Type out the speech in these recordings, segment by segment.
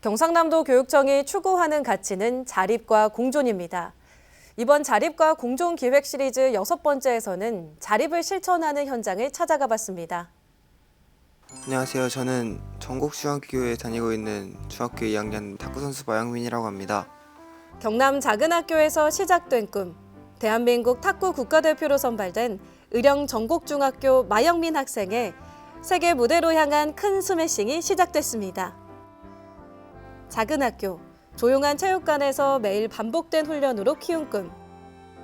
경상남도 교육청이 추구하는 가치는 자립과 공존입니다. 이번 자립과 공존 기획 시리즈 여섯 번째에서는 자립을 실천하는 현장을 찾아가 봤습니다. 안녕하세요. 저는 전국중학교에 다니고 있는 중학교 2학년 탁구선수 마영민이라고 합니다. 경남 작은 학교에서 시작된 꿈. 대한민국 탁구 국가대표로 선발된 의령 전국중학교 마영민 학생의 세계 무대로 향한 큰 스매싱이 시작됐습니다. 작은 학교, 조용한 체육관에서 매일 반복된 훈련으로 키운 꿈.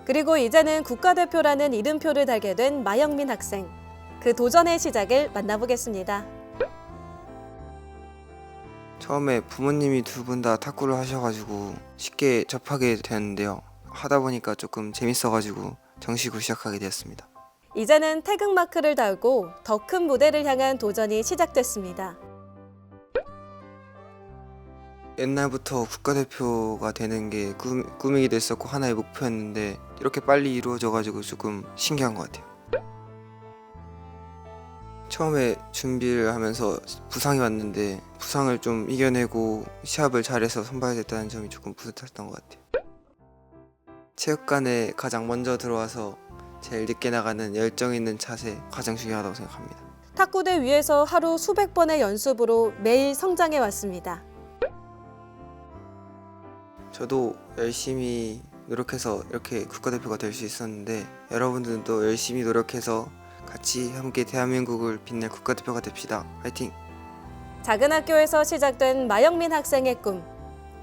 그리고 이제는 국가대표라는 이름표를 달게 된 마영민 학생. 그 도전의 시작을 만나보겠습니다. 처음에 부모님이 두 분 다 탁구를 하셔가지고 쉽게 접하게 되었는데요. 하다 보니까 조금 재밌어가지고 정식으로 시작하게 되었습니다. 이제는 태극마크를 달고 더 큰 무대를 향한 도전이 시작됐습니다. 옛날부터 국가대표가 되는 게 꿈, 꿈이기도 했었고 하나의 목표였는데 이렇게 빨리 이루어져가지고 조금 신기한 것 같아요. 처음에 준비를 하면서 부상이 왔는데 부상을 좀 이겨내고 시합을 잘해서 선발됐다는 점이 조금 뿌듯했던 것 같아요. 체육관에 가장 먼저 들어와서 제일 늦게 나가는 열정 있는 자세 가장 중요하다고 생각합니다. 탁구대 위에서 하루 수백 번의 연습으로 매일 성장해 왔습니다. 저도 열심히 노력해서 이렇게 국가대표가 될 수 있었는데 여러분들도 열심히 노력해서 같이 함께 대한민국을 빛낼 국가대표가 됩시다. 화이팅! 작은 학교에서 시작된 마영민 학생의 꿈.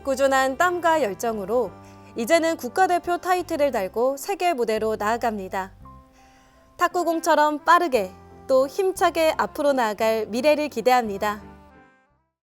꾸준한 땀과 열정으로 이제는 국가대표 타이틀을 달고 세계 무대로 나아갑니다. 탁구공처럼 빠르게 또 힘차게 앞으로 나아갈 미래를 기대합니다.